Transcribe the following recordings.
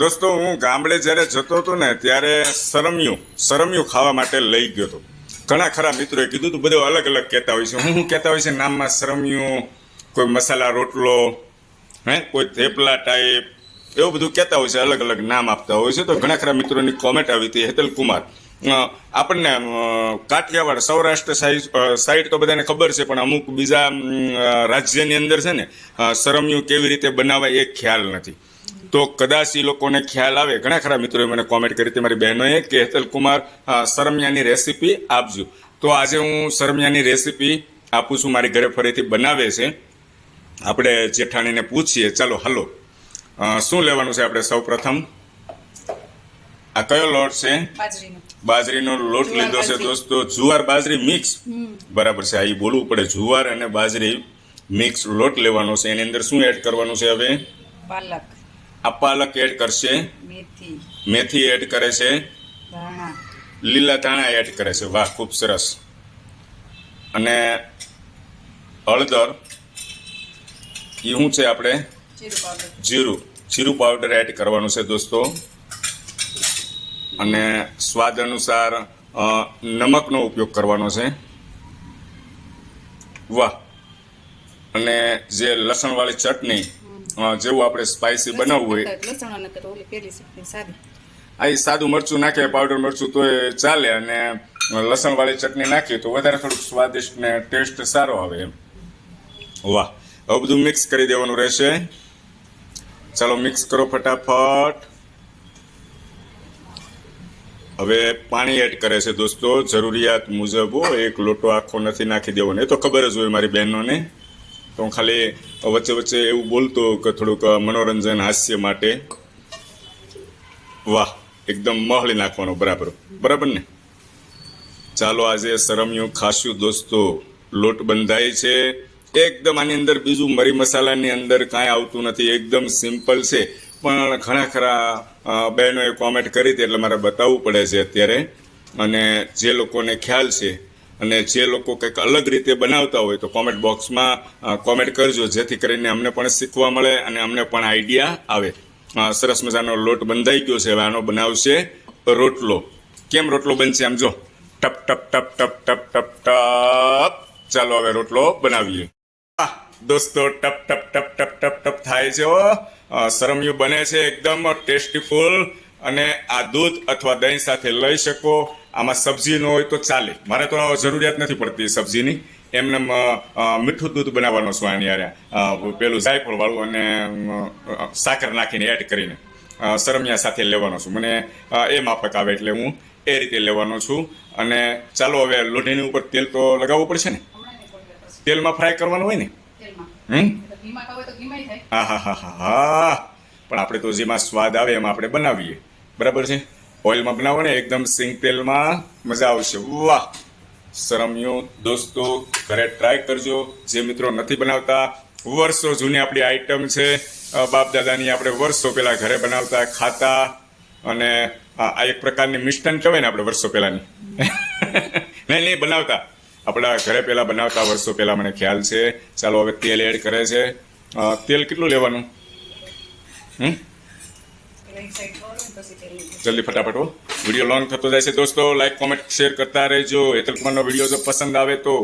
દોસ્તો, હું ગામડે જ્યારે જતો હતો ને, ત્યારે સરમિયું સરમિયું ખાવા માટે લઈ ગયો હતો. ઘણા ખરા મિત્રોએ કીધું હતું, બધું અલગ અલગ કહેતા હોય છે. હું હું કહેતા હોય છે? નામમાં સરમિયું, કોઈ મસાલા રોટલો, હે, કોઈ થેપલા ટાઈપ એવું બધું કહેતા હોય છે, અલગ અલગ નામ આપતા હોય છે. તો ઘણા ખરા મિત્રોની કોમેન્ટ આવી હતી, હેતલ કુમાર. આપણને કાઠિયાવાડ સૌરાષ્ટ્ર સાઈડ તો બધાને ખબર છે, પણ અમુક બીજા રાજ્યની અંદર છે ને સરમિયું કેવી રીતે બનાવાય એ ખ્યાલ નથી. તો કદાચ એ લોકોને ખ્યાલ આવે. ઘણા ખરા મિત્રોએ મને કોમેન્ટ કરી હતી. મારી બહેનોએ કે હેતલ કુમાર સરમિયાની રેસીપી આપજો. તો આજે હું સરમિયાની રેસીપી આપું છું. મારી ઘરે ફરીથી બનાવે છે. આપણે જેઠાણીને પૂછીએ. ચાલો હલો. શું લેવાનું છે આપણે સૌ પ્રથમ? આ કયો લોટ છે? બાજરીનો. લોટ લીધો છે દોસ્તો. જુવાર બાજરી મિક્સ? બરાબર છે. આ એ બોલવું પડે. જુવાર અને બાજરી મિક્સ લોટ લેવાનો છે. એની અંદર શું એડ કરવાનું છે હવે? પાલક. આ પાલક એડ કરશે. મેથી. મેથી એડ કરે છે. લીલા ધાણા એડ કરે છે. વાહ ખૂબ સરસ. અને હળદર. એ શું છે આપણે? જીરું જીરું. પાવડર એડ કરવાનું છે દોસ્તો. અને સ્વાદ અનુસાર નમકનો ઉપયોગ કરવાનો છે. વાહ. અને જે લસણવાળી ચટણી. જેવું આપણે સ્પાઇસી બનાવવું હોય. લસણ ઓલી પેલી સાદી. આ સાદું મરચું નાખે પાવડર મરચું તો ચાલે અને લસણવાળી ચટણી નાખીએ તો વધારે થોડુંક સ્વાદિષ્ટ ને ટેસ્ટ સારો આવે એમ. વાહ હવે બધું મિક્સ કરી દેવાનું રહેશે. ચાલો મિક્સ કરો ફટાફટ. હવે પાણી એડ કરે છે દોસ્તો જરૂરિયાત મુજબ એક લોટો આખો નથી નાખી દેવાનો એ તો ખબર જ હોય મારી બહેનોને. તો હું ખાલી વચ્ચે વચ્ચે એવું બોલતો કે થોડુંક મનોરંજન હાસ્ય માટે. વાહ, એકદમ મહળી નાખવાનો, બરાબર. બરાબર ને? ચાલો આજે સરમ્યું ખાશું દોસ્તો, લોટ બંધાય છે. એકદમ આની અંદર બીજું મરી મસાલાની અંદર કાંઈ આવતું નથી, એકદમ સિમ્પલ છે. પણ ઘણા ખરા બહેનોએ કોમેન્ટ કરી હતી, એટલે મારે બતાવવું પડે છે અત્યારે. અને જે લોકોને ખ્યાલ છે અને જે લોકો કંઈક અલગ રીતે બનાવતા હોય તો કોમેન્ટ બોક્સમાં કોમેન્ટ કરજો. જેથી કરીને અમને પણ શીખવા મળે અને અમને પણ આઈડિયા આવે. સરસ મજાનો લોટ બંધાઈ ગયો છે. હવે આનો બનાવશે રોટલો. કેમ રોટલો બનશે આમ જો? ટપ ટપ ટપ ટપ ટપ ટપ ટપ. ચાલો હવે રોટલો બનાવીએ. દોસ્તો, ટપ ટપ ટપ ટપ ટપ ટપ થાય છે સરમિયું બને છે એકદમ ટેસ્ટીફુલ. અને આ દૂધ અથવા દહીં સાથે લઈ શકો. આમાં સબ્જી ન હોય તો ચાલે. મારે તો જરૂરિયાત નથી પડતી સબ્જીની. એમને મીઠું દૂધ બનાવવાનો છું આની હારે. પેલું જાયફળવાળું અને સાકર નાખીને એડ કરીને સરમિયા સાથે લેવાનો છું. મને એ માફક આવે એટલે હું એ રીતે લેવાનો છું. અને ચાલો હવે લોઢીની ઉપર તેલ તો લગાવવું પડશે ને? તેલમાં ફ્રાય કરવાનું હોય ને? હમ હા હા હા હા હા. પણ આપણે તો જેમાં સ્વાદ આવે એમાં આપણે બનાવીએ. બરાબર છે? ઓઇલમાં બનાવો એકદમ સિંગ તેલમાં મજા આવશે. વાહ! સરમિયું, દોસ્તો, ઘરે ટ્રાય કરજો. જે મિત્રો નથી બનાવતા, વર્ષો જૂની આપણી આઈટમ છે. બાપ દાદાની આપણે વર્ષો પહેલા ઘરે બનાવતા, ખાતા અને આ આ એક પ્રકારની મિષ્ટાન કહેવાય ને આપણે વર્ષો પહેલાની. નહીં નહીં, બનાવતા. આપણા ઘરે પહેલા બનાવતા વર્ષો પહેલા મને ખ્યાલ છે. ચાલો હવે તેલ એડ કરે છે. તેલ કેટલું લેવાનું? હમ એટલે એક સાઈડ કરો ને પછી તેલ લીધું. જલ્દી ફટાફટ વીડિયો લોંગ થતો જાય છે. દોસ્તો લાઈક કોમેન્ટ શેર કરતા રહેજો. હેતલ કુમારનો વીડિયો જો પસંદ આવે તો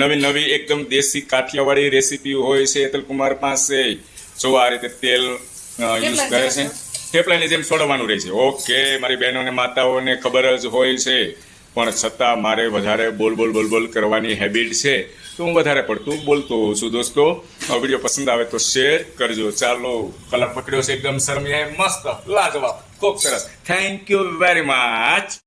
નવી નવી એકદમ દેશી કાઠિયાવાડી રેસીપી હોય છે હેતલ કુમાર પાસે. જો આ રીતે તેલ યુઝ કરે છે થેપલાની જેમ છોડવાનું રહે છે. ઓકે મારી બહેનોને માતાઓને ખબર જ હોય છે. પણ છતાં મારે વધારે બોલ બોલ બોલ બોલ કરવાની હેબિટ છે, તો હું વધારે પડતું બોલતો હોઉં છું દોસ્તો. વીડિયો પસંદ આવે તો શેર કરજો. ચાલો કલર પકડ્યો છે, એકદમ શરમિયા મસ્ત, લાજવાબ, ખૂબ સરસ. Thank you very much